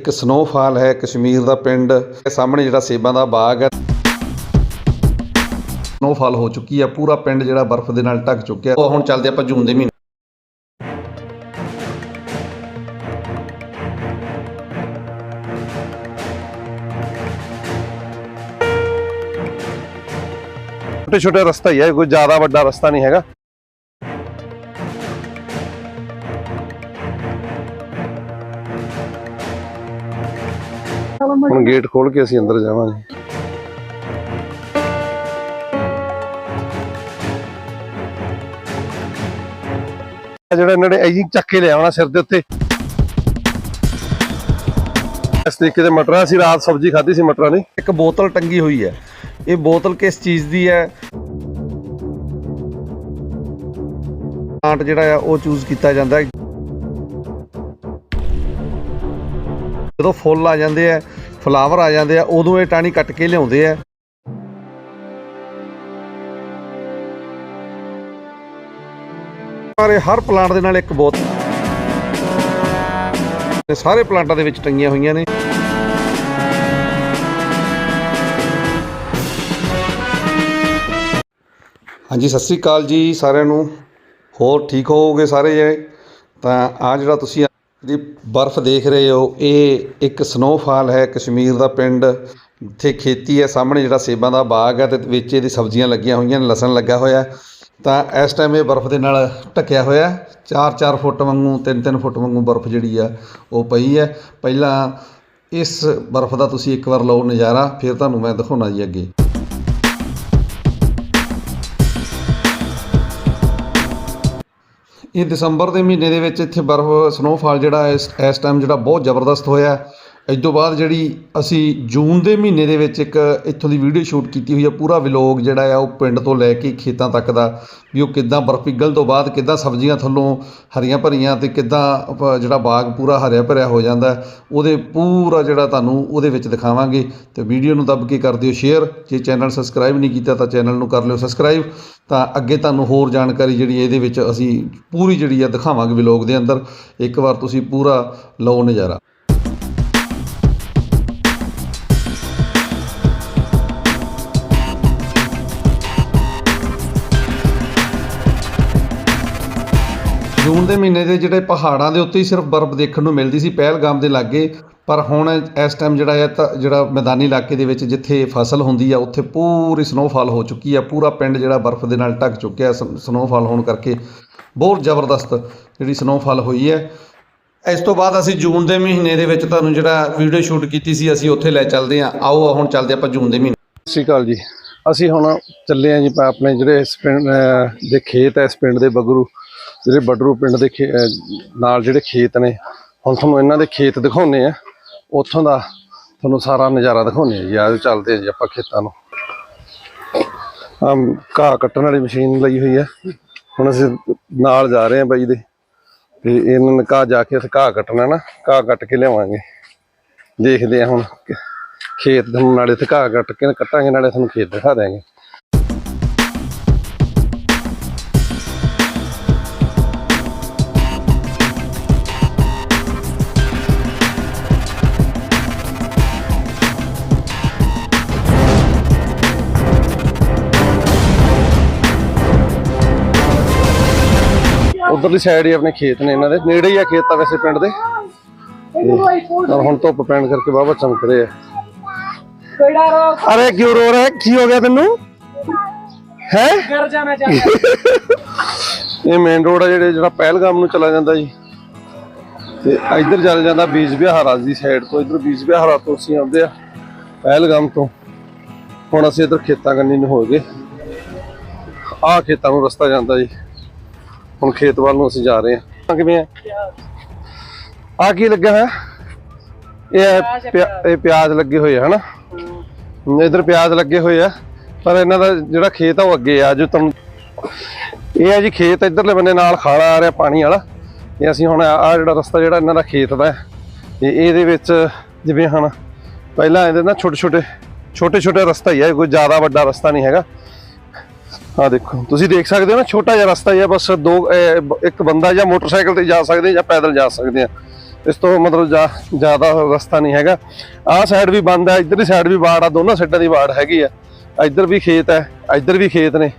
ਇੱਕ ਸਨੋਫਾਲ ਹੈ ਕਸ਼ਮੀਰ ਦਾ ਪਿੰਡ। ਸਾਹਮਣੇ ਜਿਹੜਾ ਸੇਬਾਂ ਦਾ ਬਾਗ ਹੈ। ਸਨੋਫਾਲ ਹੋ ਚੁੱਕੀ ਹੈ ਪੂਰਾ ਪਿੰਡ ਜਿਹੜਾ ਬਰਫ਼ ਦੇ ਨਾਲ ਢੱਕ ਚੁੱਕਿਆ। ਉਹ ਹੁਣ ਚੱਲਦੇ ਆਪਾਂ ਜੂਨ ਦੇ ਮਹੀਨੇ। ਛੋਟੇ ਛੋਟੇ ਰਸਤਾ ਹੀ ਹੈ, ਕੋਈ ਜ਼ਿਆਦਾ ਵੱਡਾ ਰਸਤਾ ਨਹੀਂ ਹੈਗਾ। ਹੁਣ ਗੇਟ ਖੋਲ ਕੇ ਅਸੀਂ ਅੰਦਰ ਜਾਵਾਂਗੇ। ਜਿਹੜਾ ਇਹਨਾਂ ਨੇ ਐਂ ਚੱਕ ਕੇ ਲਿਆਉਣਾ ਸਿਰ ਦੇ ਉੱਤੇ। ਇਸ ਤਰੀਕੇ ਦੇ ਮਟਰਾਂ ਅਸੀਂ ਰਾਤ ਸਬਜ਼ੀ ਖਾਧੀ ਸੀ ਮਟਰਾਂ ਦੀ। ਇੱਕ ਬੋਤਲ ਟੰਗੀ ਹੋਈ ਹੈ। ਇਹ ਬੋਤਲ ਕਿਸ ਚੀਜ਼ ਦੀ ਹੈ? ਪਲਾਂਟ ਜਿਹੜਾ ਆ ਉਹ ਚੂਜ਼ ਕੀਤਾ ਜਾਂਦਾ ਹੈ। ਜਦੋਂ ਫੁੱਲ ਆ ਜਾਂਦੇ ਆ ਫਲਾਵਰ ਆ ਜਾਂਦੇ ਆ, ਉਦੋਂ ਇਹ ਟਾਣੀ ਕੱਟ ਕੇ ਲਿਆਉਂਦੇ ਆ। ਸਾਰੇ ਹਰ ਪਲਾਂਟ ਦੇ ਨਾਲ ਇੱਕ ਬਹੁਤ ਇਹ ਸਾਰੇ ਪਲਾਂਟਾਂ ਦੇ ਵਿੱਚ ਟੰਗੀਆਂ ਹੋਈਆਂ ਨੇ। ਹਾਂਜੀ, ਸਤਿ ਸ੍ਰੀ ਅਕਾਲ ਜੀ ਸਾਰਿਆਂ ਨੂੰ। ਹੋਰ ਠੀਕ ਹੋਵੋਗੇ ਸਾਰੇ ਜਣੇ? ਤਾਂ ਆ ਜਿਹੜਾ ਤੁਸੀਂ ਜਿਹੜੀ ਬਰਫ਼ ਦੇਖ ਰਹੇ ਹੋ, ਇਹ ਇੱਕ ਸਨੋਫਾਲ ਹੈ ਕਸ਼ਮੀਰ ਦਾ ਪਿੰਡ। ਇੱਥੇ ਖੇਤੀ ਹੈ, ਸਾਹਮਣੇ ਜਿਹੜਾ ਸੇਬਾਂ ਦਾ ਬਾਗ ਹੈ ਤੇ ਵਿੱਚ ਇਹਦੀ ਸਬਜ਼ੀਆਂ ਲੱਗੀਆਂ ਹੋਈਆਂ ਨੇ, ਲਸਣ ਲੱਗਾ ਹੋਇਆ ਤਾਂ ਇਸ ਟਾਈਮ ਇਹ ਬਰਫ਼ ਦੇ ਨਾਲ ਢੱਕਿਆ ਹੋਇਆ 4-4 ਫੁੱਟ ਵਾਂਗੂ 3-3 ਫੁੱਟ ਵਾਂਗੂ ਬਰਫ਼ ਜਿਹੜੀ ਆ, ਉਹ ਪਈ ਹੈ। ਪਹਿਲਾਂ ਇਸ ਬਰਫ਼ ਦਾ ਤੁਸੀਂ ਇੱਕ ਵਾਰ ਲਓ ਨਜ਼ਾਰਾ, ਫਿਰ ਤੁਹਾਨੂੰ ਮੈਂ ਦਿਖਾਉਣਾ ਜੀ ਅੱਗੇ। ਇਹ ਦਸੰਬਰ ਦੇ ਮਹੀਨੇ ਦੇ ਵਿੱਚ ਇੱਥੇ ਬਰਫ਼ ਸਨੋਫਾਲ ਜਿਹੜਾ ਇਸ ਇਸ ਟਾਈਮ ਜਿਹੜਾ ਬਹੁਤ ਜ਼ਬਰਦਸਤ ਹੋਇਆ ਇਸ ਤੋਂ ਬਾਅਦ ਜਿਹੜੀ ਅਸੀਂ ਜੂਨ ਦੇ ਮਹੀਨੇ ਦੇ ਵਿੱਚ ਇੱਕ ਇੱਥੋਂ ਦੀ ਵੀਡੀਓ ਸ਼ੂਟ ਕੀਤੀ ਹੋਈ ਆ, ਪੂਰਾ ਵਲੌਗ ਜਿਹੜਾ ਆ, ਉਹ ਪਿੰਡ ਤੋਂ ਲੈ ਕੇ ਖੇਤਾਂ ਤੱਕ ਦਾ, ਵੀ ਉਹ ਕਿੱਦਾਂ ਬਰਫ਼ ਪਿਘਲ ਤੋਂ ਬਾਅਦ ਕਿੱਦਾਂ ਸਬਜ਼ੀਆਂ ਥੱਲੋਂ ਹਰੀਆਂ ਭਰੀਆਂ ਤੇ ਕਿੱਦਾਂ ਆਪਾਂ ਜਿਹੜਾ ਬਾਗ ਪੂਰਾ ਹਰਿਆ ਭਰਿਆ ਹੋ ਜਾਂਦਾ, ਉਹਦੇ ਪੂਰਾ ਜਿਹੜਾ ਤੁਹਾਨੂੰ ਉਹਦੇ ਵਿੱਚ ਦਿਖਾਵਾਂਗੇ। ਤੇ ਵੀਡੀਓ ਨੂੰ ਦੱਬ ਕੇ ਕਰ ਦਿਓ ਸ਼ੇਅਰ, ਜੇ ਚੈਨਲ ਸਬਸਕ੍ਰਾਈਬ ਨਹੀਂ ਕੀਤਾ ਤਾਂ ਚੈਨਲ ਨੂੰ ਕਰ ਲਿਓ ਸਬਸਕ੍ਰਾਈਬ। ਤਾਂ ਅੱਗੇ ਤੁਹਾਨੂੰ ਹੋਰ ਜਾਣਕਾਰੀ ਜਿਹੜੀ ਇਹਦੇ ਵਿੱਚ ਅਸੀਂ ਪੂਰੀ ਜਿਹੜੀ ਆ, ਦਿਖਾਵਾਂਗੇ ਵਲੌਗ ਦੇ ਅੰਦਰ। ਇੱਕ ਵਾਰ ਤੁਸੀਂ ਪੂਰਾ ਲਓ ਨਜ਼ਾਰਾ। ਜੂਨ ਦੇ ਮਹੀਨੇ ਦੇ ਜਿਹੜੇ ਪਹਾੜਾਂ ਦੇ ਉੱਤੇ ਹੀ ਸਿਰਫ ਬਰਫ਼ ਦੇਖਣ ਨੂੰ ਮਿਲਦੀ ਸੀ, ਪਹਿਲਗਾਮ ਦੇ ਲਾਗੇ। ਪਰ ਹੁਣ ਇਸ ਟਾਈਮ ਜਿਹੜਾ ਹੈ ਤਾਂ ਜਿਹੜਾ ਮੈਦਾਨੀ ਇਲਾਕੇ ਦੇ ਵਿੱਚ ਜਿੱਥੇ ਫਸਲ ਹੁੰਦੀ ਆ, ਉੱਥੇ ਪੂਰੀ ਸਨੋਫਾਲ ਹੋ ਚੁੱਕੀ ਆ। ਪੂਰਾ ਪਿੰਡ ਜਿਹੜਾ ਬਰਫ਼ ਦੇ ਨਾਲ ਢੱਕ ਚੁੱਕਿਆ ਸਨੋਫਾਲ ਹੋਣ ਕਰਕੇ। ਬਹੁਤ ਜ਼ਬਰਦਸਤ ਜਿਹੜੀ ਸਨੋਫਾਲ ਹੋਈ ਹੈ। ਇਸ ਤੋਂ ਬਾਅਦ ਅਸੀਂ ਜੂਨ ਦੇ ਮਹੀਨੇ ਦੇ ਵਿੱਚ ਤੁਹਾਨੂੰ ਜਿਹੜਾ ਵੀਡੀਓ ਸ਼ੂਟ ਕੀਤੀ ਸੀ, ਅਸੀਂ ਉੱਥੇ ਲੈ ਚੱਲਦੇ ਹਾਂ। ਆਓ, ਹੁਣ ਚੱਲਦੇ ਆਪਾਂ ਜੂਨ ਦੇ ਮਹੀਨੇ। ਸਤਿ ਸ਼੍ਰੀ ਅਕਾਲ ਜੀ। ਅਸੀਂ ਹੁਣ ਚੱਲੇ ਆਂ ਜੀ ਪ- ਆਪਣੇ ਜਿਹੜੇ ਇਸ ਪਿੰਡ ਦੇ ਖੇਤ ਹੈ ਇਸ ਪਿੰਡ ਦੇ ਬਗਰੂ। ਜਿਹੜੇ ਬਡਰੂ ਪਿੰਡ ਦੇ ਖੇ- ਨਾਲ ਜਿਹੜੇ ਖੇਤ ਨੇ, ਹੁਣ ਤੁਹਾਨੂੰ ਇਹਨਾਂ ਦੇ ਖੇਤ ਦਿਖਾਉਨੇ ਆ ਉੱਥੋਂ ਦਾ ਤੁਹਾਨੂੰ ਸਾਰਾ ਨਜ਼ਾਰਾ ਦਿਖਾਉਨੇ ਆ ਜੀ। ਆਜੋ ਚੱਲਦੇ ਆ ਜੀ ਆਪਾਂ ਖੇਤਾਂ ਨੂੰ। ਆ ਘਾਹ ਕੱਟਣ ਵਾਲੀ ਮਸ਼ੀਨ ਲਈ ਹੋਈ ਹੈ ਹੁਣ ਅਸੀਂ ਨਾਲ ਜਾ ਰਹੇ ਹਾਂ ਬਾਈ ਦੇ। ਤੇ ਇਹਨਾਂ ਨੇ ਘਾਹ ਜਾ ਕੇ ਅਸੀਂ ਘਾਹ ਕੱਟਣਾ ਨਾ, ਘਾਹ ਕੱਟ ਕੇ ਲਿਆਵਾਂਗੇ। ਦੇਖਦੇ ਆ ਹੁਣ ਖੇਤ ਤੁਹਾਨੂੰ ਨਾਲੇ ਤੇ ਘਾਹ ਕੱਟ ਕੇ ਕੱਟਾਂਗੇ, ਨਾਲੇ ਤੁਹਾਨੂੰ ਖੇਤ ਦਿਖਾ ਦਿਆਂਗੇ। ਉਧਰਲੀ ਸਾਈਡ ਹੀ ਆਪਣੇ ਖੇਤ ਨੇ ਇਹਨਾਂ ਦੇ ਨੇੜੇ ਹੀ ਆ ਖੇਤ ਤਾਂ ਵੈਸੇ ਪਿੰਡ ਦੇ। ਔਰ ਹੁਣ ਧੁੱਪ ਪੈਣ ਕਰਕੇ ਬਾਬਾ ਚਮਕ ਰਹੇ ਆ। ਅਰੇ ਕਿਉਂ ਰੋ ਰਿਹਾ ਕੀ ਹੋ ਗਿਆ ਤੈਨੂੰ? ਹੈ? ਘਰ ਜਾਣਾ ਚਾਹੁੰਦਾ। ਇਹ ਮੇਨ ਰੋਡ ਆ ਜਿਹੜੇ ਜਿਹੜਾ ਪਹਿਲਗਾਮ ਨੂੰ ਚਲਾ ਜਾਂਦਾ ਜੀ। ਤੇ ਇੱਧਰ ਚੱਲ ਜਾਂਦਾ ਬੀਜ ਬਿਹਾਰਾ ਦੀ ਸਾਈਡ ਤੋਂ। ਇੱਧਰ ਬੀਜ ਬਿਹਾਰਾ ਤੋਂ ਅਸੀਂ ਆਉਂਦੇ ਆ ਪਹਿਲਗਾਮ ਤੋਂ। ਹੁਣ ਅਸੀਂ ਇੱਧਰ ਖੇਤਾਂ ਕੰਨੀ ਨੂੰ ਹੋ ਗਏ। ਆ ਖੇਤਾਂ ਨੂੰ ਰਸਤਾ ਜਾਂਦਾ ਜੀ। ਹੁਣ ਖੇਤ ਵੱਲ ਨੂੰ ਅਸੀਂ ਜਾ ਰਹੇ ਹਾਂ। ਕਿਵੇਂ ਆ ਆ ਕੀ ਇਹ ਹੈ ਪਿਆ- ਇਹ ਪਿਆਜ਼ ਲੱਗੇ ਹੋਏ ਆ ਹਨਾ? ਇਧਰ ਪਿਆਜ਼ ਲੱਗੇ ਹੋਏ ਆ ਪਰ ਇਹਨਾਂ ਦਾ ਜਿਹੜਾ ਖੇਤ ਆ ਉਹ ਅੱਗੇ ਆ ਜੋ ਤੁਹਾਨੂੰ ਇਹ ਹੈ ਜੀ ਖੇਤ ਇਧਰਲੇ ਬੰਨੇ ਨਾਲ ਖਾਲਾ ਆ ਰਿਹਾ ਪਾਣੀ ਵਾਲਾ। ਇਹ ਅਸੀਂ ਹੁਣ ਆ ਜਿਹੜਾ ਰਸਤਾ ਜਿਹੜਾ ਇਹਨਾਂ ਦਾ ਖੇਤ ਦਾ ਤੇ ਇਹਦੇ ਵਿੱਚ ਜਿਵੇਂ ਹੁਣ ਪਹਿਲਾਂ ਇਹਦੇ ਨਾ ਛੋਟੇ ਛੋਟੇ ਛੋਟੇ ਛੋਟੇ ਰਸਤਾ ਹੀ ਹੈ ਕੋਈ ਜ਼ਿਆਦਾ ਵੱਡਾ ਰਸਤਾ ਨਹੀਂ ਹੈਗਾ। ਆ ਦੇਖੋ, ਤੁਸੀਂ ਦੇਖ ਸਕਦੇ ਹੋ ਨਾ, ਛੋਟਾ ਜਿਹਾ ਰਸਤਾ ਹੀ ਹੈ ਬਸ ਦੋ ਇੱਕ ਬੰਦਾ ਜਾਂ ਮੋਟਰਸਾਈਕਲ ਤੇ ਜਾ ਸਕਦੇ ਜਾਂ ਪੈਦਲ ਜਾ ਸਕਦੇ ਆ। ਇਸ ਤੋਂ ਮਤਲਬ ਜਾ- ਜ਼ਿਆਦਾ ਰਸਤਾ ਨਹੀਂ ਹੈਗਾ। ਆਹ ਸਾਈਡ ਵੀ ਬੰਦ ਹੈ ਇੱਧਰਲੀ ਸਾਈਡ ਵੀ ਬਾੜ ਆ, ਦੋਨਾਂ ਸਾਈਡਾਂ ਦੀ ਬਾੜ ਹੈਗੀ ਆ। ਇੱਧਰ ਵੀ ਖੇਤ ਹੈ ਇੱਧਰ ਵੀ ਖੇਤ ਨੇ।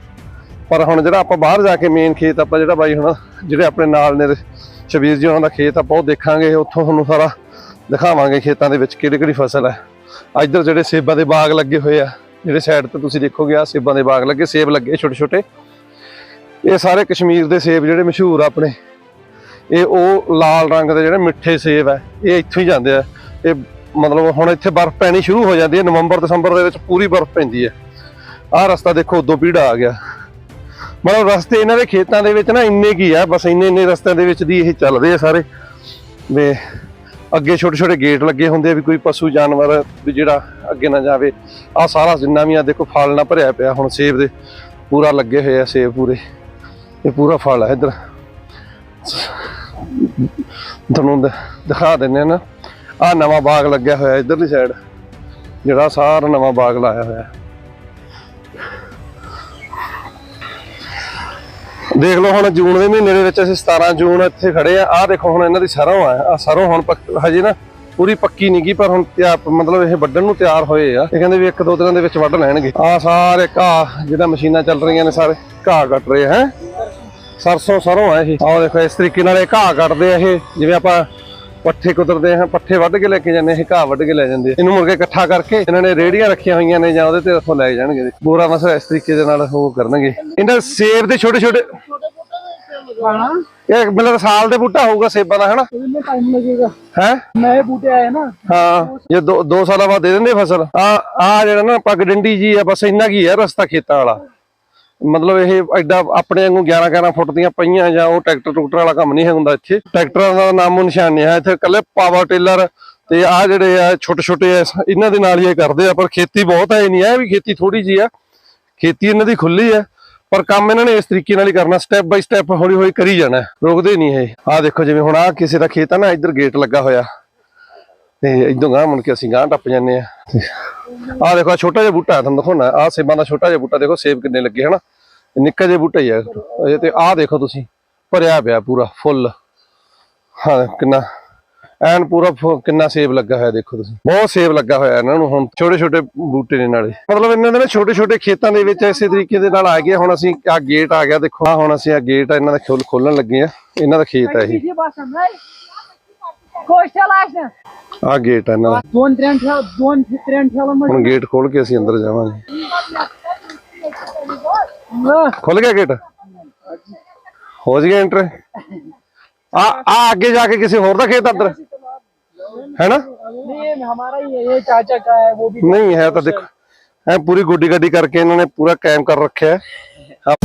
ਪਰ ਹੁਣ ਜਿਹੜਾ ਆਪਾਂ ਬਾਹਰ ਜਾ ਕੇ ਮੇਨ ਖੇਤ ਆਪਾਂ ਜਿਹੜਾ ਬਾਈ ਹੁਣ, ਜਿਹੜੇ ਆਪਣੇ ਨਾਲ ਨੇ, ਸ਼ਬੀਰ ਜੀ ਉਹਨਾਂ ਦਾ ਖੇਤ ਆਪਾਂ ਉਹ ਦੇਖਾਂਗੇ, ਉੱਥੋਂ ਤੁਹਾਨੂੰ ਸਾਰਾ ਦਿਖਾਵਾਂਗੇ ਖੇਤਾਂ ਦੇ ਵਿੱਚ ਕਿਹੜੀ ਕਿਹੜੀ ਫਸਲ ਹੈ ਇੱਧਰ ਜਿਹੜੇ ਸੇਬਾਂ ਦੇ ਬਾਗ ਲੱਗੇ ਹੋਏ ਆ ਜਿਹੜੇ ਸਾਈਡ ਤੇ ਤੁਸੀਂ ਦੇਖੋਗੇ ਆ ਸੇਬਾਂ ਦੇ ਬਾਗ ਲੱਗੇ, ਸੇਬ ਲੱਗੇ ਛੋਟੇ ਛੋਟੇ। ਇਹ ਸਾਰੇ ਕਸ਼ਮੀਰ ਦੇ ਸੇਬ ਜਿਹੜੇ ਮਸ਼ਹੂਰ ਆ ਆਪਣੇ। ਇਹ ਉਹ ਲਾਲ ਰੰਗ ਦੇ ਜਿਹੜੇ ਮਿੱਠੇ ਸੇਬ ਹੈ ਇਹ ਇੱਥੋਂ ਹੀ ਜਾਂਦੇ ਆ। ਇਹ ਮਤਲਬ ਹੁਣ ਇੱਥੇ ਬਰਫ਼ ਪੈਣੀ ਸ਼ੁਰੂ ਹੋ ਜਾਂਦੀ ਹੈ, ਨਵੰਬਰ, ਦਸੰਬਰ ਦੇ ਵਿੱਚ ਪੂਰੀ ਬਰਫ਼ ਪੈਂਦੀ ਹੈ। ਆਹ ਰਸਤਾ ਦੇਖੋ, ਉਦੋਂ ਪੀੜਾ ਆ ਗਿਆ। ਮਤਲਬ ਰਸਤੇ ਇਹਨਾਂ ਦੇ ਖੇਤਾਂ ਦੇ ਵਿੱਚ ਨਾ ਇੰਨੇ ਕੀ ਆ, ਬਸ ਇੰਨੇ ਇੰਨੇ ਰਸਤਿਆਂ ਦੇ ਵਿੱਚ ਦੀ ਇਹ ਚੱਲਦੇ ਆ ਸਾਰੇ। ਵੀ ਅੱਗੇ ਛੋਟੇ ਛੋਟੇ ਗੇਟ ਲੱਗੇ ਹੁੰਦੇ ਆ ਵੀ ਕੋਈ ਪਸ਼ੂ ਜਾਨਵਰ ਵੀ ਜਿਹੜਾ ਅੱਗੇ ਨਾ ਜਾਵੇ। ਆ ਸਾਰਾ ਜਿੰਨਾ ਵੀ ਆ ਦੇਖੋ ਫਲ ਨਾ ਭਰਿਆ ਪਿਆ, ਹੁਣ ਸੇਬ ਦੇ ਪੂਰਾ ਲੱਗੇ ਹੋਏ ਆ ਸੇਬ ਪੂਰੇ। ਇਹ ਪੂਰਾ ਫਲ ਆ ਇੱਧਰ। ਤੁਹਾਨੂੰ ਦ- ਦਿਖਾ ਦਿੰਦੇ ਆ ਨਾ। ਆ ਨਵਾਂ ਬਾਗ ਲੱਗਿਆ ਹੋਇਆ ਇਧਰਲੀ ਸਾਈਡ ਜਿਹੜਾ ਸਾਰਾ ਨਵਾਂ ਬਾਗ ਲਾਇਆ ਹੋਇਆ। ਦੇਖ ਲਓ ਹੁਣ ਜੂਨ ਦੇ ਮਹੀਨੇ ਦੇ ਵਿੱਚ ਅਸੀਂ 17 ਜੂਨ ਇੱਥੇ ਖੜੇ ਆ। ਆਹ ਦੇਖੋ ਹੁਣ ਇਹਨਾਂ ਦੀ ਸਰੋਂ ਆ। ਆ ਸਰੋਂ ਹੁਣ ਹਜੇ ਨਾ ਪੂਰੀ ਪੱਕੀ ਨਹੀਂ ਗਈ, ਪਰ ਹੁਣ ਤਿਆਰ ਮਤਲਬ ਇਹ ਵੱਢਣ ਨੂੰ ਤਿਆਰ ਹੋਏ ਆ। ਇਹ ਕਹਿੰਦੇ ਵੀ ਇੱਕ ਦੋ ਦਿਨਾਂ ਦੇ ਵਿੱਚ ਵੱਢ ਲੈਣਗੇ। ਆ ਸਾਰੇ ਘਾਹ ਜਿਹੜਾ ਮਸ਼ੀਨਾਂ ਚੱਲ ਰਹੀਆਂ ਨੇ ਸਾਰੇ, ਘਾਹ ਕੱਟ ਰਹੇ ਹੈ? ਸਰਸੋਂ ਸਰੋਂ ਆ ਇਹ। ਆਹ ਦੇਖੋ, ਇਸ ਤਰੀਕੇ ਨਾਲ ਇਹ ਘਾਹ ਕੱਟਦੇ ਆ ਇਹ। ਜਿਵੇਂ ਆਪਾਂ ਪੱਠੇ ਕੁਤਰਦੇ ਹਾਂ ਪੱਠੇ ਵੱਢ ਕੇ ਲੈ ਕੇ ਜਾਂਦੇ ਇਹ ਘਾਹ ਵੱਢ ਕੇ ਲੈ ਜਾਂਦੇ ਇਹਨੂੰ ਮੁਰਗੇ ਇਕੱਠਾ ਕਰਕੇ ਇਹਨਾਂ ਨੇ ਰੇੜੀਆਂ ਰੱਖੀਆਂ ਹੋਈਆਂ ਨੇ ਜਾਂ ਉਹਦੇ ਤੇ ਇੱਥੋਂ ਲੈ ਜਾਣਗੇ। ਬੋਰਾ ਮਸਾ ਇਸ ਤਰੀਕੇ ਦੇ ਨਾਲ ਉਹ ਕਰਨਗੇ। ਇਹਨਾਂ ਸੇਬ ਦੇ ਛੋਟੇ ਛੋਟੇ ਇਹ ਮਤਲਬ ਸਾਲ ਦੇ ਬੂਟਾ ਹੋਊਗਾ ਸੇਬਾਂ ਦਾ ਹਨਾ? ਇਹਨੇ ਟਾਈਮ ਲੱਗੇਗਾ। ਹੈ? ਨਵੇਂ ਬੂਟੇ ਆਏ ਨਾ। ਹਾਂ ਜੇ ਦੋ ਸਾਲਾਂ ਬਾਅਦ ਦੇ ਦਿੰਦੇ ਫਸਲ। ਆ ਆ ਜਿਹੜਾ ਨਾ ਪੱਗ ਡੰਡੀ ਜੀ ਆ ਬਸ ਇੰਨਾ ਕੀ ਹੈ ਰਸਤਾ ਖੇਤਾਂ ਵਾਲਾ। ਮਤਲਬ ਇਹ ਐਡਾ ਆਪਣੇ ਵਾਂਗੂ 11 11 ਫੁੱਟ ਦੀਆਂ ਪਈਆਂ ਜਾਂ ਉਹ ਟਰੈਕਟਰ ਟਰੂਕਟਰ ਵਾਲਾ ਕੰਮ ਨਹੀਂ ਹੁੰਦਾ ਇੱਥੇ। ਟਰੈਕਟਰਾਂ ਦਾ ਨਾਮੋ ਨਿਸ਼ਾਨ ਨਹੀਂ ਹੈ। ਇੱਥੇ ਇਕੱਲੇ ਪਾਵਰ ਟੇਲਰ ਤੇ ਆ ਜਿਹੜੇ ਆ ਛੋਟੇ ਛੋਟੇ ਆ, ਇਹਨਾਂ ਦੇ ਨਾਲ ਹੀ ਇਹ ਕਰਦੇ ਆ, ਪਰ ਖੇਤੀ ਬਹੁਤ ਹੈ, ਇਹ ਨਹੀਂ ਹੈ ਵੀ ਖੇਤੀ ਥੋੜੀ ਜੀ ਆ। ਖੇਤੀ ਇਹਨਾਂ ਦੀ ਖੁੱਲੀ ਹੈ ਪਰ ਕੰਮ ਇਹਨਾਂ ਨੇ ਇਸ ਤਰੀਕੇ ਨਾਲ ਹੀ ਕਰਨਾ ਸਟੈਪ ਬਾਈ ਸਟੈਪ ਹੌਲੀ ਹੌਲੀ ਕਰੀ ਜਾਣਾ ਰੋਕਦੇ ਰੁਕਦੇ ਨਹੀਂ ਇਹ। ਆਹ ਦੇਖੋ ਜਿਵੇਂ ਹੁਣ ਆ ਕਿਸੇ ਦਾ ਖੇਤ ਆ ਨਾ, ਇੱਧਰ ਗੇਟ ਲੱਗਾ ਹੋਇਆ। ਤੇ ਇਦੋਂ ਗਾਂ ਮੁੜ ਕੇ ਅਸੀਂ ਗਾਂ ਟੱਪ ਜਾਂਦੇ ਆ। ਆਹ ਦੇਖੋ ਛੋਟਾ ਜਿਹਾ ਬੂਟਾ ਹੈ ਤੁਹਾਨੂੰ ਦਿਖਾਉਣਾ, ਆਹ ਸੇਬਾਂ ਦਾ ਛੋਟਾ ਜਿਹਾ ਬੂਟਾ, ਦੇਖੋ ਸੇਬ ਕਿੰਨੇ ਲੱਗੇ, ਹਨਾ? ਨਿੱਕਾ ਜਿਹਾ ਬੂਟਾ ਹੀ ਆ। ਅਜੇ ਤੇ ਆਹ ਦੇਖੋ ਤੁਸੀਂ ਭਰਿਆ ਪਿਆ ਪੂਰਾ ਫੁੱਲ। ਹਾਂ ਕਿੰਨਾ ਐਨ ਪੂਰਾ ਕਿੰਨਾ ਸੇਬ ਲੱਗਾ ਹੋਇਆ ਦੇਖੋ ਤੁਸੀਂ। ਬਹੁਤ ਸੇਬ ਲੱਗਾ ਹੋਇਆ ਇਹਨਾਂ ਨੂੰ ਹੁਣ ਛੋਟੇ ਛੋਟੇ ਬੂਟੇ ਨੇ ਨਾਲੇ। ਮਤਲਬ ਇਹਨਾਂ ਦੇ ਛੋਟੇ ਛੋਟੇ ਖੇਤਾਂ ਦੇ ਵਿੱਚ ਇਸੇ ਤਰੀਕੇ ਦੇ ਨਾਲ ਆ ਗਏ। ਹੁਣ ਅਸੀਂ ਆ ਗੇਟ ਆ ਗਿਆ ਦੇਖੋ। ਆ ਹੁਣ ਅਸੀਂ ਆ ਗੇਟ ਇਹਨਾਂ ਦਾ ਖੋਲਣ ਲੱਗੇ ਆ। ਇਹਨਾਂ ਦਾ ਖੇਤ ਹੈ ਇਹ। ਆ? ਗੇਟ ਇਹਨਾਂ ਦਾ। ਹੁਣ ਗੇਟ ਖੋਲ ਕੇ ਅਸੀਂ ਅੰਦਰ ਜਾਵਾਂਗੇ। ਖੁੱਲ ਗਿਆ ਗੇਟ ਹੋ ਗਿਆ ਐਂਟਰ ਆ ਆ ਅੱਗੇ ਜਾ ਕੇ ਕਿਸੇ ਹੋਰ ਦਾ ਖੇਤ ਅੰਦਰ ਹੈ ਨਾ नहीं हमारा ही है ये चाचा का है वो भी ਨਹੀਂ ਹੈ ਤਾਂ ਦੇਖੋ ਐ ਪੂਰੀ ਗੋਡੀ ਗੱਡੀ ਕਰਕੇ ਇਹਨਾਂ ਨੇ ਪੂਰਾ ਕਾਇਮ ਕਰ ਰੱਖਿਆ ਹੈ ਆਪ-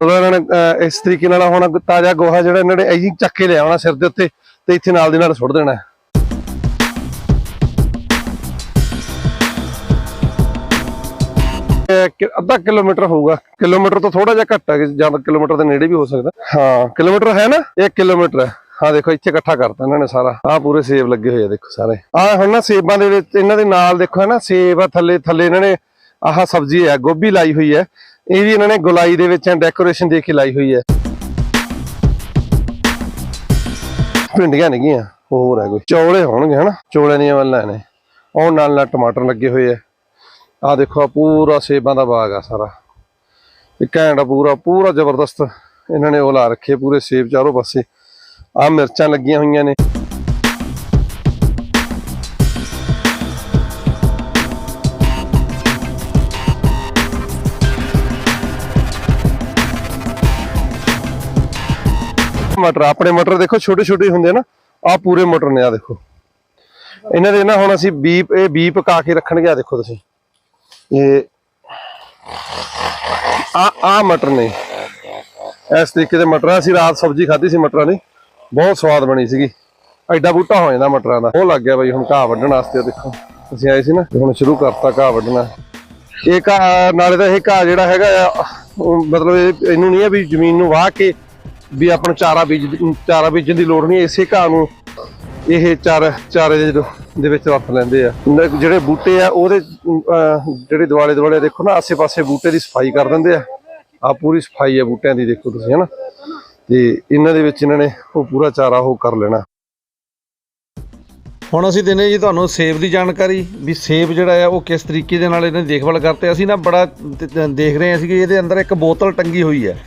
ਉਹਨਾਂ ਨੇ ਅਹ, ਇਸ ਤਰੀਕੇ ਨਾਲ ਹੁਣ ਤਾਜ਼ਾ ਗੋਹਾ ਜਿਹੜਾ ਇਹਨਾਂ ਨੇ ਐਂ ਚੱਕ ਕੇ ਲਿਆਉਣਾ ਸਿਰ ਦੇ ਉੱਤੇ ਤੇ ਇੱਥੇ ਨਾਲ ਦੀ ਨਾਲ ਸੁੱਟ ਦੇਣਾ ਅੱਧਾ ਕਿਲੋਮੀਟਰ ਹੋਊਗਾ। ਕਿਲੋਮੀਟਰ ਤੋਂ ਥੋੜਾ ਜਿਹਾ ਘੱਟ ਹੈ ਜਾਂ ਕਿਲੋਮੀਟਰ ਦੇ ਨੇੜੇ ਵੀ ਹੋ ਸਕਦਾ। ਹਾਂ, ਕਿਲੋਮੀਟਰ ਹੈ ਨਾ? 1 ਕਿਲੋਮੀਟਰ ਹੈ। ਹਾਂ, ਦੇਖੋ, ਇੱਥੇ ਇਕੱਠਾ ਕਰਤਾ ਇਹਨਾਂ ਨੇ ਸਾਰਾ। ਆਹ ਪੂਰੇ ਸੇਬ ਲੱਗੇ ਹੋਏ ਆ, ਦੇਖੋ ਸਾਰੇ। ਆਹ ਹੁਣ ਨਾ ਸੇਬਾਂ ਦੇ ਵਿੱਚ ਇਹਨਾਂ ਦੇ ਨਾਲ ਦੇਖੋ, ਹੈ ਨਾ? ਸੇਬ ਆ ਥੱਲੇ ਥੱਲੇ ਇਹਨਾਂ ਨੇ ਆਹ ਸਬਜ਼ੀ ਹੈ, ਗੋਭੀ ਲਾਈ ਹੋਈ ਹੈ। ਇਹ ਵੀ ਇਹਨਾਂ ਨੇ ਗੁਲਾਈ ਦੇ ਵਿੱਚ ਡੈਕੋਰੇਸ਼ਨ ਦੇ ਕੇ ਲਾਈ ਹੋਈ ਹੈ। ਭਿੰਡੀਆਂ ਨੇਗੀਆਂ, ਹੋਰ ਹੈ ਕੋਈ। ਚੌਲੇ ਹੋਣਗੇ ਹਨਾ ਚੌਲੇ ਦੀਆਂ ਵੱਲਾਂ ਨੇ। ਉਹ ਨਾਲ ਨਾਲ ਟਮਾਟਰ ਲੱਗੇ ਹੋਏ ਆ। ਆ ਦੇਖੋ, ਆਹ ਪੂਰਾ ਸੇਬਾਂ ਦਾ ਬਾਗ ਆ ਸਾਰਾ। ਇਹ ਘੈਂਟ ਪੂਰਾ ਪੂਰਾ ਜ਼ਬਰਦਸਤ। ਇਹਨਾਂ ਨੇ ਉਹ ਲਾ ਰੱਖੇ ਪੂਰੇ ਸੇਬ ਚਾਰੋਂ ਪਾਸੇ। ਆ ਮਿਰਚਾਂ ਲੱਗੀਆਂ ਹੋਈਆਂ ਨੇ। ਮਟਰ, ਆਪਣੇ ਮਟਰ ਦੇਖੋ ਛੋਟੇ ਛੋਟੇ ਹੁੰਦੇ ਆ ਨਾ ਆ ਪੂਰੇ ਮਟਰ ਨੇ ਆ ਦੇਖੋ। ਇਹਨਾਂ ਦੇ ਨਾ ਹੁਣ ਅਸੀਂ ਬੀਪ, ਇਹ ਬੀਪ ਪਕਾ ਕੇ ਰੱਖਣਗੇ ਆ ਦੇਖੋ ਤੁਸੀਂ। ਇਹ ਆ ਆ ਮਟਰ ਨੇ। ਇਸ ਤਰੀਕੇ ਦੇ ਮਟਰਾਂ, ਅਸੀਂ ਰਾਤ ਸਬਜ਼ੀ ਖਾਧੀ ਸੀ ਮਟਰਾਂ ਦੀ। ਬਹੁਤ ਸਵਾਦ ਬਣੀ ਸੀਗੀ। ਐਡਾ ਬੂਟਾ ਹੋ ਜਾਂਦਾ ਮਟਰਾਂ ਦਾ। ਉਹ ਲੱਗ ਗਿਆ ਬਈ, ਹੁਣ ਘਾਹ ਵੱਢਣ ਵਾਸਤੇ ਦੇਖੋ। ਅਸੀਂ ਆਏ ਸੀ ਨਾ ਹੁਣ ਸ਼ੁਰੂ ਕਰਤਾ ਘਾਹ ਵੱਢਣਾ। ਇਹ ਘਾਹ, ਨਾਲੇ ਤਾਂ ਇਹ ਘਾਹ ਜਿਹੜਾ ਹੈਗਾ ਮਤਲਬ ਇਹ- ਇਹਨੂੰ ਨਹੀਂ ਹੈ ਵੀ ਜ਼ਮੀਨ ਨੂੰ ਵਾਹ ਕੇ ਵੀ ਆਪਣਾ ਚਾਰਾ ਬੀਜ, ਚਾਰਾ ਬੀਜਣ ਦੀ ਲੋੜ ਨਹੀਂ। ਇਸੇ ਘਾਹ ਨੂੰ ਇਹ ਚਾਰ, ਚਾਰੇ ਦੇ ਜਦੋਂ ਦੇ ਵਿੱਚ ਵਰਤ ਲੈਂਦੇ ਆ। ਜਿਹੜੇ ਬੂਟੇ ਆ, ਉਹਦੇ ਜਿਹੜੇ ਦੁਆਲੇ ਦੁਆਲੇ ਦੇਖੋ ਨਾ, ਆਸੇ-ਪਾਸੇ ਬੂਟੇ ਦੀ ਸਫ਼ਾਈ ਕਰ ਦਿੰਦੇ ਆ। ਆ ਪੂਰੀ ਸਫ਼ਾਈ ਹੈ ਬੂਟਿਆਂ ਦੀ, ਦੇਖੋ ਤੁਸੀਂ, ਹਨਾ? ਤੇ ਇਹਨਾਂ ਦੇ ਵਿੱਚ ਇਹਨਾਂ ਨੇ ਉਹ ਪੂਰਾ ਚਾਰਾ ਉਹ ਕਰ ਲੈਣਾ। ਹੁਣ ਅਸੀਂ ਦਿਨੇ ਜੀ ਤੁਹਾਨੂੰ ਸੇਬ ਦੀ ਜਾਣਕਾਰੀ ਵੀ ਸੇਬ ਜਿਹੜਾ ਆ, ਉਹ ਕਿਸ ਤਰੀਕੇ ਦੇ ਨਾਲ ਇਹਨਾਂ ਦੀ ਦੇਖਭਾਲ ਕਰਤੇ। ਅਸੀਂ ਨਾ ਬੜਾ ਦੇਖ ਰਹੇ ਸੀ ਕਿ ਇਹਦੇ ਅੰਦਰ ਇੱਕ ਬੋਤਲ ਟੰਗੀ ਹੋਈ ਹੈ।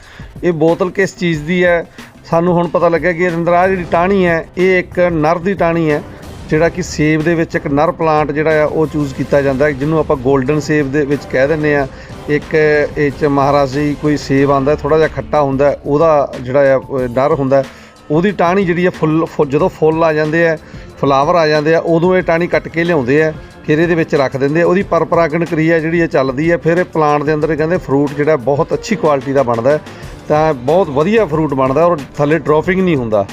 ਇਹ ਬੋਤਲ ਕਿਸ ਚੀਜ਼ ਦੀ ਹੈ? ਸਾਨੂੰ ਹੁਣ ਪਤਾ ਲੱਗਿਆ ਕਿ ਇਹਦੇ ਅੰਦਰ ਆ ਜਿਹੜੀ ਟਾਹਣੀ ਹੈ, ਇਹ ਇੱਕ ਨਰ ਦੀ ਟਾਹਣੀ ਹੈ। ਜਿਹੜਾ ਕਿ ਸੇਬ ਦੇ ਵਿੱਚ ਇੱਕ ਨਰ ਪਲਾਂਟ ਜਿਹੜਾ ਆ ਉਹ ਚੂਜ਼ ਕੀਤਾ ਜਾਂਦਾ ਜਿਹਨੂੰ ਆਪਾਂ 골ਡਨ ਸੇਬ ਦੇ ਵਿੱਚ ਕਹਿ ਦਿੰਦੇ ਆ ਇੱਕ ਇਹ ਚ ਮਹਾਰਾਜੀ ਕੋਈ ਸੇਬ ਆਂਦਾ ਥੋੜਾ ਜਿਹਾ ਖੱਟਾ ਹੁੰਦਾ ਉਹਦਾ ਜਿਹੜਾ ਆ ਅਹ, ਨਰ ਹੁੰਦਾ। ਉਹਦੀ ਟਾਹਣੀ ਜਿਹੜੀ ਆ ਫੁੱਲ ਫੁੱਲ- ਜਦੋਂ ਫੁੱਲ ਆ ਜਾਂਦੇ ਆ ਫਲਾਵਰ ਆ ਜਾਂਦੇ ਆ ਉਦੋਂ ਇਹ ਟਾਹਣੀ ਕੱਟ ਕੇ ਲਿਆਉਂਦੇ ਆ ਫਿਰ ਇਹਦੇ ਵਿੱਚ ਰੱਖ ਦਿੰਦੇ ਆ। ਉਹਦੀ ਪਰਪਰਾਗਣ ਕਿਰਿਆ ਜਿਹੜੀ ਇਹ ਚੱਲਦੀ ਹੈ ਫਿਰ ਇਹ ਪਲਾਂਟ ਦੇ ਅੰਦਰ ਇਹ ਕਹਿੰਦੇ ਫਰੂਟ ਜਿਹੜਾ ਬਹੁਤ ਅੱਛੀ ਕੁਆਲਿਟੀ ਦਾ ਬਣਦਾ ਤਾਂ ਬਹੁਤ ਵਧੀਆ ਫਰੂਟ ਬਣਦਾ ਔਰ ਥੱਲੇ ਡ੍ਰੌਪਿੰਗ ਨਹੀਂ ਹੁੰਦਾ।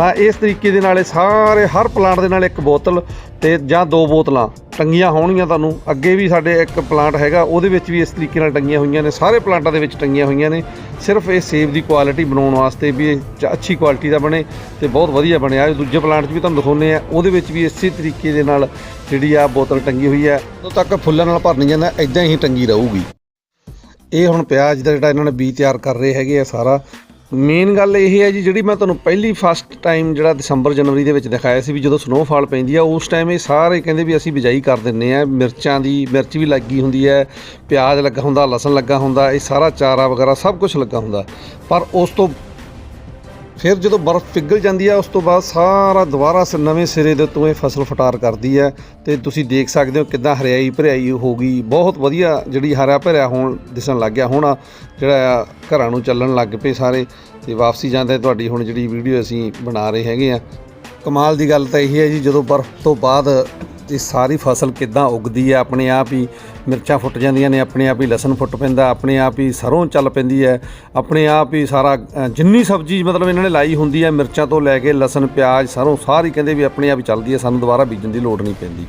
ਤਾਂ ਇਸ ਤਰੀਕੇ ਦੇ ਨਾਲ ਇਹ ਸਾਰੇ ਹਰ ਪਲਾਂਟ ਦੇ ਨਾਲ ਇੱਕ ਬੋਤਲ ਤੇ ਜਾਂ ਦੋ ਬੋਤਲਾਂ ਟੰਗੀਆਂ ਹੋਣਗੀਆਂ ਤੁਹਾਨੂੰ। ਅੱਗੇ ਵੀ ਸਾਡੇ ਇੱਕ ਪਲਾਂਟ ਹੈਗਾ, ਉਹਦੇ ਵਿੱਚ ਵੀ ਇਸ ਤਰੀਕੇ ਨਾਲ ਟੰਗੀਆਂ ਹੋਈਆਂ ਨੇ। ਸਾਰੇ ਪਲਾਂਟਾਂ ਦੇ ਵਿੱਚ ਟੰਗੀਆਂ ਹੋਈਆਂ ਨੇ। ਸਿਰਫ ਇਹ ਸੇਬ ਦੀ ਕੁਆਲਿਟੀ ਬਣਾਉਣ ਵਾਸਤੇ ਵੀ ਇਹ ਅੱਛੀ ਕੁਆਲਿਟੀ ਦਾ ਬਣੇ ਤੇ ਬਹੁਤ ਵਧੀਆ ਬਣਿਆ। ਦੂਜੇ ਪਲਾਂਟ 'ਚ ਵੀ ਤੁਹਾਨੂੰ ਦਿਖਾਉਂਦੇ ਆ ਉਹਦੇ ਵਿੱਚ ਵੀ ਇਸੇ ਤਰੀਕੇ ਦੇ ਨਾਲ ਜਿਹੜੀ ਆ ਬੋਤਲ ਟੰਗੀ ਹੋਈ ਹੈ। ਉਦੋਂ ਤੱਕ ਫੁੱਲਾਂ ਨਾਲ ਭਰ ਨਹੀਂ ਜਾਂਦਾ ਇਦਾਂ ਹੀ ਟੰਗੀ ਰਹੂਗੀ। ਇਹ ਹੁਣ ਪਿਆਜ਼ ਦਾ ਜਿਹੜਾ ਇਹਨਾਂ ਨੇ ਬੀਜ ਤਿਆਰ ਕਰ ਰਹੇ ਹੈਗੇ ਆ ਸਾਰਾ। ਮੇਨ ਗੱਲ ਇਹ ਹੈ ਜੀ, ਜਿਹੜੀ ਮੈਂ ਤੁਹਾਨੂੰ ਪਹਿਲੀ ਫਸਟ ਟਾਈਮ ਜਿਹੜਾ ਦਸੰਬਰ ਜਨਵਰੀ ਦੇ ਵਿੱਚ ਦਿਖਾਇਆ ਸੀ ਵੀ ਜਦੋਂ ਸਨੋਫਾਲ ਪੈਂਦੀ ਆ, ਉਸ ਟਾਈਮ ਇਹ ਸਾਰੇ ਕਹਿੰਦੇ ਵੀ ਅਸੀਂ ਬਿਜਾਈ ਕਰ ਦਿੰਨੇ ਆ। ਮਿਰਚਾਂ ਦੀ, ਮਿਰਚ ਵੀ ਲੱਗੀ ਹੁੰਦੀ ਹੈ, ਪਿਆਜ਼ ਲੱਗਾ ਹੁੰਦਾ, ਲਸਣ ਲੱਗਾ ਹੁੰਦਾ, ਇਹ ਸਾਰਾ ਚਾਰਾ ਵਗੈਰਾ ਸਭ ਕੁਝ ਲੱਗਾ ਹੁੰਦਾ। ਪਰ ਉਸ ਤੋਂ ਫਿਰ ਜਦੋਂ ਬਰਫ਼ ਪਿਘਲ ਜਾਂਦੀ ਹੈ ਉਸ ਤੋਂ ਬਾਅਦ ਸਾਰਾ ਦੁਬਾਰਾ ਸ, ਨਵੇਂ ਸਿਰੇ ਦੇ ਉੱਤੋਂ ਇਹ ਫਸਲ ਫਟਾਰ ਕਰਦੀ ਹੈ ਤੇ ਤੁਸੀਂ ਦੇਖ ਸਕਦੇ ਹੋ ਕਿੱਦਾਂ ਹਰਿਆਈ ਭਰਿਆਈ ਹੋ ਗਈ। ਬਹੁਤ ਵਧੀਆ ਜਿਹੜੀ ਹਰਾ ਭਰਿਆ ਹੋਣ, ਦਿਸਣ ਲੱਗ ਗਿਆ ਹੁਣ, ਜਿਹੜਾ ਆ ਘਰਾਂ ਨੂੰ ਚੱਲਣ ਲੱਗ ਪਏ ਸਾਰੇ। ਤੇ ਵਾਪਸੀ ਜਾਂਦੇ ਤੁਹਾਡੀ ਹੁਣ ਜਿਹੜੀ ਵੀਡੀਓ ਅਸੀਂ ਬਣਾ ਰਹੇ ਹੈਗੇ ਆ। ਕਮਾਲ ਦੀ ਗੱਲ ਤਾਂ ਇਹ ਹੈ ਜੀ, ਜਦੋਂ ਬਰਫ਼ ਤੋਂ ਬਾਅਦ ਇਹ ਸਾਰੀ ਫਸਲ ਕਿੱਦਾਂ ਉਗਦੀ ਹੈ ਆਪਣੇ ਆਪ ਹੀ ਮਿਰਚਾਂ ਫੁੱਟ ਜਾਂਦੀਆਂ ਨੇ, ਆਪਣੇ ਆਪ ਹੀ ਲਸਣ ਫੁੱਟ ਪੈਂਦਾ, ਆਪਣੇ ਆਪ ਹੀ ਸਰੋਂ ਚੱਲ ਪੈਂਦੀ ਹੈ, ਆਪਣੇ ਆਪ ਹੀ ਸਾਰਾ ਜਿੰਨੀ ਸਬਜ਼ੀ ਮਤਲਬ ਇਹਨਾਂ ਨੇ ਲਾਈ ਹੁੰਦੀ ਹੈ ਮਿਰਚਾਂ ਤੋਂ ਲੈ ਕੇ ਲਸਣ, ਪਿਆਜ਼, ਸਰੋਂ, ਸਾਰੀ ਕਹਿੰਦੇ ਵੀ ਆਪਣੇ ਆਪ ਹੀ ਚੱਲਦੀ ਹੈ, ਸਾਨੂੰ ਦੁਬਾਰਾ ਬੀਜਣ ਦੀ ਲੋੜ ਨਹੀਂ ਪੈਂਦੀ।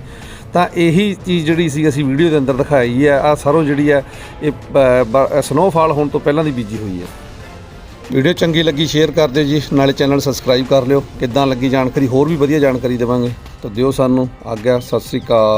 ਤਾਂ ਇਹੀ ਚੀਜ਼ ਜਿਹੜੀ ਸੀ, ਅਸੀਂ ਵੀਡੀਓ ਦੇ ਅੰਦਰ ਦਿਖਾਈ ਹੈ ਆ ਸਰੋਂ ਜਿਹੜੀ ਹੈ, ਇਹ ਸਨੋਫਾਲ ਹੋਣ ਤੋਂ ਪਹਿਲਾਂ ਦੀ ਬੀਜੀ ਹੋਈ ਹੈ। ਵੀਡੀਓ ਚੰਗੀ ਲੱਗੀ, ਸ਼ੇਅਰ ਕਰ ਦਿਓ ਜੀ, ਨਾਲੇ ਚੈਨਲ ਸਬਸਕ੍ਰਾਈਬ ਕਰ ਲਿਓ। ਕਿੱਦਾਂ ਲੱਗੀ ਜਾਣਕਾਰੀ, ਹੋਰ ਵੀ ਵਧੀਆ ਜਾਣਕਾਰੀ ਦੇਵਾਂਗੇ। ਤਾਂ ਦਿਓ ਸਾਨੂੰ, ਆਗਿਆ, ਸਤਿ ਸ੍ਰੀ ਅਕਾਲ।